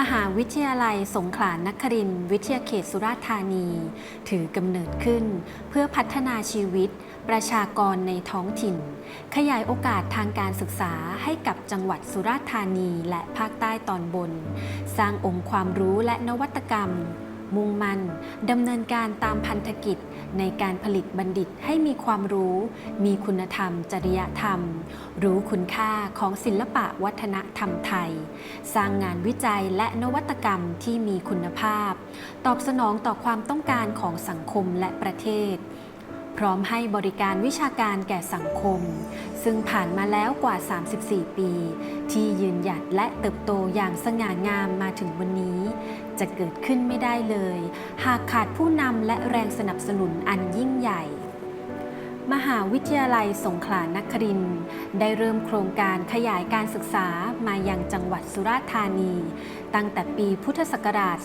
มหาวิทยาลัยสงขลานครินทร์วิทยาเขตสุราษฎร์ธานี ถือกำเนิดขึ้น เพื่อพัฒนาชีวิต ประชากรในท้องถิ่น ขยายโอกาสทางการศึกษาให้กับจังหวัดสุราษฎร์ธานีและภาคใต้ตอนบน สร้างองค์ความรู้และนวัตกรรม มุ่งมั่นดำเนินการตามพันธกิจ ในการผลิตบัณฑิตให้มีความรู้ มีคุณธรรม จริยธรรม รู้คุณค่าของศิลปะวัฒนธรรมไทย สร้างงานวิจัยและนวัตกรรมที่มีคุณภาพ ตอบสนองต่อความต้องการของสังคมและประเทศ พร้อมให้บริการวิชาการแก่สังคม ซึ่งผ่านมาแล้วกว่า 34 ปี ที่ยืนหยัดและเติบโตอย่างสง่างามมาถึงวันนี้ จะเกิดขึ้นไม่ได้เลย หากขาดผู้นำและแรงสนับสนุนอันยิ่งใหญ่ มหาวิทยาลัยสงขลานครินทร์ได้เริ่มโครงการขยายการศึกษามายังจังหวัดสุราษฎร์ธานี ตั้งแต่ปีพุทธศักราช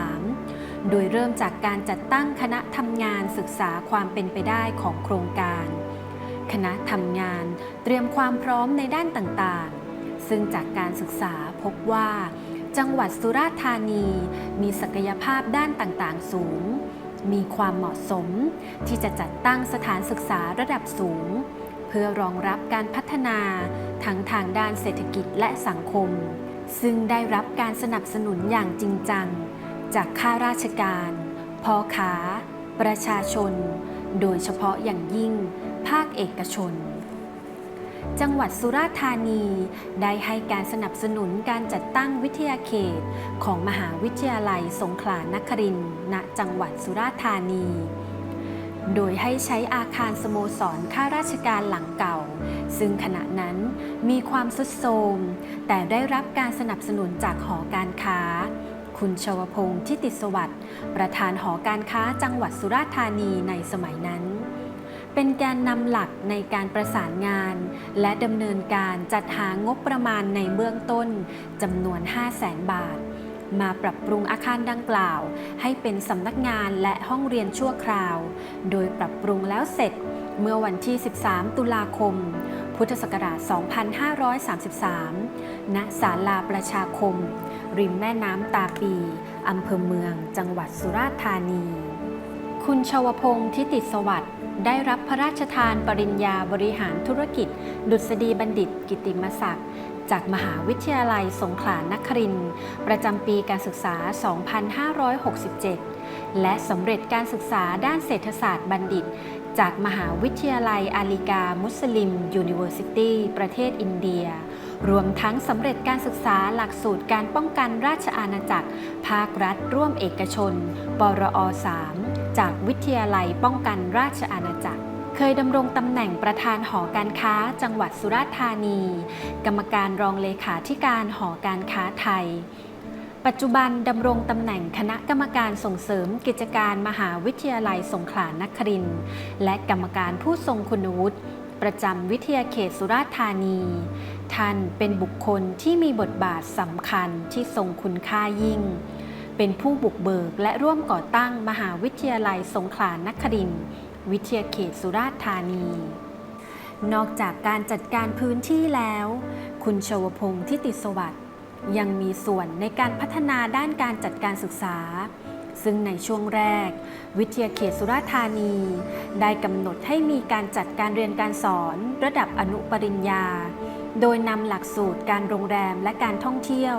2533 โดยเริ่มจากการจัดตั้งคณะทำงานศึกษาความเป็นไปได้ของโครงการคณะทำงานเตรียมความพร้อมในด้านต่างๆ ซึ่งจากการศึกษาพบว่า จังหวัดสุราษฎร์ธานี มีศักยภาพด้านต่างๆ สูง มีความเหมาะสม ที่จะจัดตั้งสถานศึกษาระดับสูง เพื่อรองรับการพัฒนาทั้งทางด้านเศรษฐกิจและสังคม ซึ่งได้รับการสนับสนุนอย่างจริงจัง จากข้าราชการพ่อค้า ประชาชน โดยเฉพาะอย่างยิ่ง ภาคเอกชน จังหวัดสุราษฎร์ธานี ได้ให้การสนับสนุนการจัดตั้งวิทยาเขต ของมหาวิทยาลัยสงขลานครินทร์ณจังหวัดสุราษฎร์ธานี โดยให้ใช้อาคารสโมสรข้าราชการหลังเก่า ซึ่งขณะนั้นมีความสุดโทรมแต่ได้รับการสนับสนุนจากหอการค้า คุณชวพงศ์ทิติสวัสดิ์ประธานหอการค้าจังหวัดสุราษฎร์ธานีในสมัยนั้น เป็นแกนนำหลักในการประสานงาน และดำเนินการจัดหางบประมาณในเบื้องต้นจำนวน 5 0 0แสนบาท มาปรับปรุงอาคารดังกล่าว ให้เป็นสำนักงานและห้องเรียนชั่วคราว โดยปรับปรุงแล้วเสร็จเมื่อวันที่ 13 ตุลาคม พุทธศักราช 2533 ณ ศาลาประชาคม ริมแม่น้ำตาปี อำเภอเมือง จังหวัดสุราษฎร์ธานี คุณชวพงศ์ทิติสวัสดิ์ ได้รับพระราชทานปริญญาบริหารธุรกิจ ดุษฎีบัณฑิต กิติมศักดิ์จากมหาวิทยาลัยสงขลานครินทร์ประจำปีการศึกษา 2567 และสำเร็จการศึกษาด้านเศรษฐศาสตร์บัณฑิต จากมหาวิทยาลัยอาลีกามุสลิม ยูนิเวอร์ซิตี้ประเทศอินเดีย รวมทั้งสำเร็จการศึกษาหลักสูตรการป้องกันราชอาณาจักร ภาครัฐร่วมเอกชน ปรอ 3 จากวิทยาลัยป้องกันราชอาณาจักร เคยดำรงตำแหน่งประธานหอการค้าจังหวัดสุราษฎร์ธานี กรรมการรองเลขาธิการหอการค้าไทย ปัจจุบันดำรงตำแหน่งคณะกรรมการส่งเสริมกิจการมหาวิทยาลัยสงขลานครินทร์และกรรมการผู้ทรงคุณวุฒิประจำวิทยาเขตสุราษฎร์ธานี ท่านเป็นบุคคลที่มีบทบาทสำคัญที่ทรงคุณค่ายิ่ง เป็นผู้บุกเบิกและร่วมก่อตั้งมหาวิทยาลัยสงขลานครินทร์วิทยาเขตสุราษฎร์ธานี นอกจากการจัดการพื้นที่แล้ว คุณชวพงศ์ทิติสวัสดิ์ยังมีส่วนในการพัฒนาด้านการจัดการศึกษา ซึ่งในช่วงแรก วิทยาเขตสุราษฎร์ธานี ได้กำหนดให้มีการจัดการเรียนการสอนระดับอนุปริญญา โดยนำหลักสูตรการโรงแรมและการท่องเที่ยว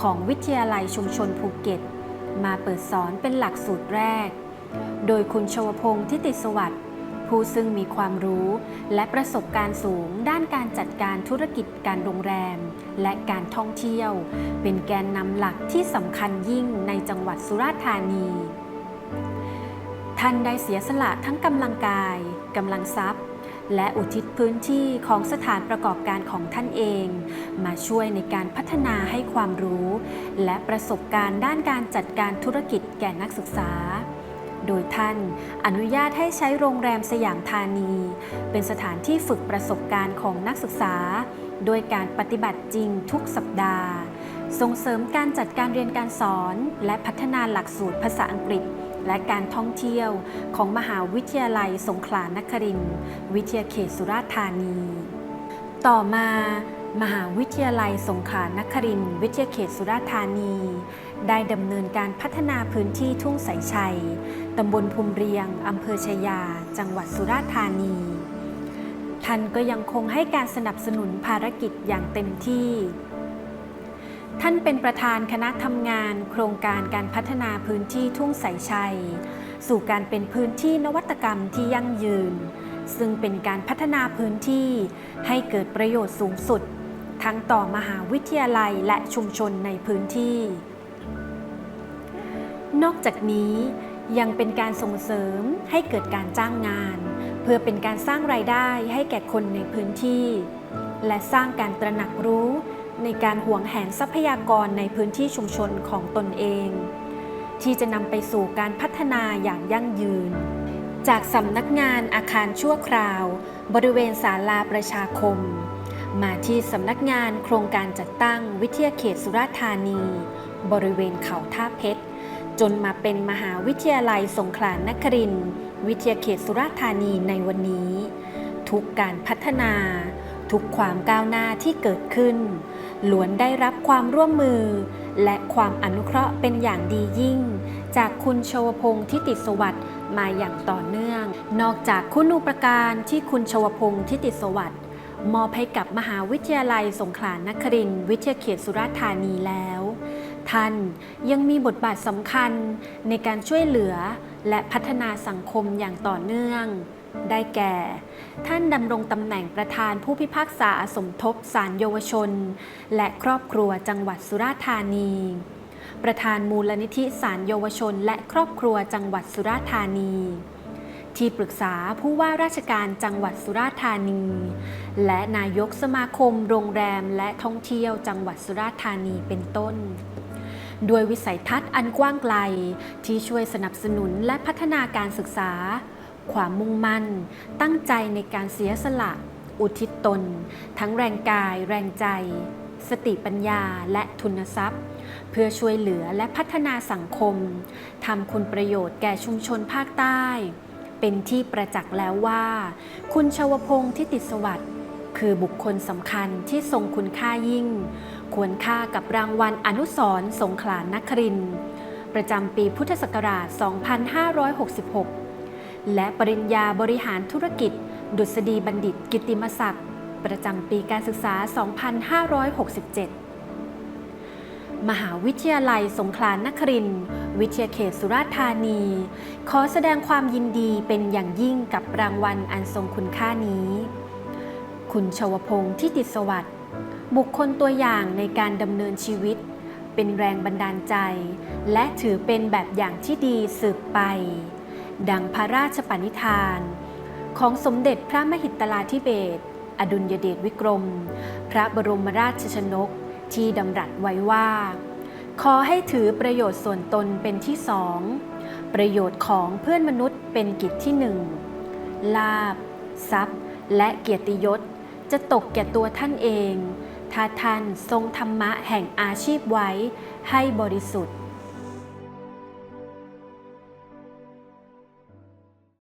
ของวิทยาลัยชุมชนภูเก็ต มาเปิดสอนเป็นหลักสูตรแรก โดยคุณชวพงศ์ทิติสวัสดิ์ผู้ซึ่งมีความรู้และประสบการณ์สูงด้านการจัดการธุรกิจการโรงแรม และการท่องเที่ยว เป็นแกนนำหลักที่สำคัญยิ่งในจังหวัดสุราษฎร์ธานี ท่านได้เสียสละทั้งกำลังกายกำลังทรัพย์ และอุทิศพื้นที่ของสถานประกอบการของท่านเอง มาช่วยในการพัฒนาให้ความรู้ และประสบการณ์ด้านการจัดการธุรกิจแก่นักศึกษา โดยท่านอนุญาตให้ใช้โรงแรมสยามธานี เป็นสถานที่ฝึกประสบการณ์ของนักศึกษา โดยการปฏิบัติจริงทุกสัปดาห์ ส่งเสริมการจัดการเรียนการสอน และพัฒนาหลักสูตรภาษาอังกฤษ และการท่องเที่ยวของมหาวิทยาลัยสงขลานครินทร์วิทยาเขตสุราษฎร์ธานี ต่อมามหาวิทยาลัยสงขลานครินทร์วิทยาเขตสุราษฎร์ธานี ได้ดำเนินการพัฒนาพื้นที่ทุ่งสายชัย ตำบลภูมิเรียงอำเภอชายา จังหวัดสุราษฎร์ธานี ท่านก็ยังคงให้การสนับสนุนภารกิจอย่างเต็มที่ ท่านเป็นประธานคณะทำงาน โครงการการพัฒนาพื้นที่ทุ่งสายชัย สู่การเป็นพื้นที่นวัตกรรมที่ยั่งยืน ซึ่งเป็นการพัฒนาพื้นที่ให้เกิดประโยชน์สูงสุด ทั้งต่อมหาวิทยาลัยและชุมชนในพื้นที่ นอกจากนี้ยังเป็นการส่งเสริมให้เกิดการจ้างงาน เพื่อเป็นการสร้างรายได้ให้แก่คนในพื้นที่ และสร้างการตระหนักรู้ ในการห่วงแหนทรัพยากรในพื้นที่ชุมชนของตนเอง ที่จะนำไปสู่การพัฒนาอย่างยั่งยืน จากสำนักงานอาคารชั่วคราว บริเวณศาลาประชาคม มาที่สำนักงานโครงการจัดตั้งวิทยาเขตสุราษฎร์ธานี บริเวณเขาท่าเพชรจนมาเป็นมหาวิทยาลัยสงขลานครินวิทยาเขตสุราษฎร์ธานีในวันนี้ ทุกการพัฒนา ทุกความก้าวหน้าที่เกิดขึ้นล้วนได้รับความร่วมมือ และความอนุเคราะห์เป็นอย่างดียิ่ง จากคุณชวพงศ์ทิติสวัสดิ์มาอย่างต่อเนื่อง นอกจากคุณูปการที่คุณชวพงศ์ทิติสวัสดิ์มอบให้กับมหาวิทยาลัยสงขลานครินทร์วิทยาเขตสุราษฎร์ธานีแล้ว ท่านยังมีบทบาทสำคัญในการช่วยเหลือและพัฒนาสังคมอย่างต่อเนื่อง ได้แก่ ท่านดำรงตำแหน่งประธานผู้พิพากษาสมทบศาลเยาวชน และครอบครัวจังหวัดสุราษฎร์ธานี ประธานมูลนิธิศาลเยาวชน และครอบครัวจังหวัดสุราษฎร์ธานี ที่ปรึกษาผู้ว่าราชการจังหวัดสุราษฎร์ธานี และนายกสมาคมโรงแรมและท่องเที่ยวจังหวัดสุราษฎร์ธานีเป็นต้นด้วยวิสัยทัศน์อันกว้างไกล ที่ช่วยสนับสนุนและพัฒนาการศึกษา ความมุ่งมั่น ตั้งใจในการเสียสละ อุทิศตน ทั้งแรงกาย แรงใจ สติปัญญาและทุนทรัพย์ เพื่อช่วยเหลือและพัฒนาสังคมทำคุณประโยชน์แก่ชุมชนภาคใต้ เป็นที่ประจักษ์แล้วว่า คุณชวพงศ์ทิติสวัสดิ์คือบุคคลสำคัญที่ทรงคุณค่ายิ่ง ควรค่ากับรางวัลอนุสรสงขลานคริน ประจำปีพุทธศักราช 2566 และปริญญาบริหารธุรกิจ ดุษฎีบัณฑิตกิติมศักดิ์ ประจำปีการศึกษา 2567 มหาวิทยาลัยสงขลานครินทร์วิทยาเขตสุราษฎร์ธานี ขอแสดงความยินดีเป็นอย่างยิ่งกับรางวัลอันทรงคุณค่านี้ คุณชวพงศ์ทิติสวัสดิ์บุคคลตัวอย่างในการดำเนินชีวิต เป็นแรงบันดาลใจ และถือเป็นแบบอย่างที่ดีสืบไป ดังพระราชปณิธาน ของสมเด็จพระมหิตลาธิเบศรอดุลยเดชวิกรม พระบรมราชชนกที่ดำรัสไว้ว่า ขอให้ถือประโยชน์ส่วนตนเป็นที่สอง ประโยชน์ของเพื่อนมนุษย์เป็นกิจที่หนึ่ง ลาบ ทรัพย์ และเกียรติยศจะตกแก่ตัวท่านเอง ถ้าท่านทรงธรรมะแห่งอาชีพไว้ให้บริสุทธิ์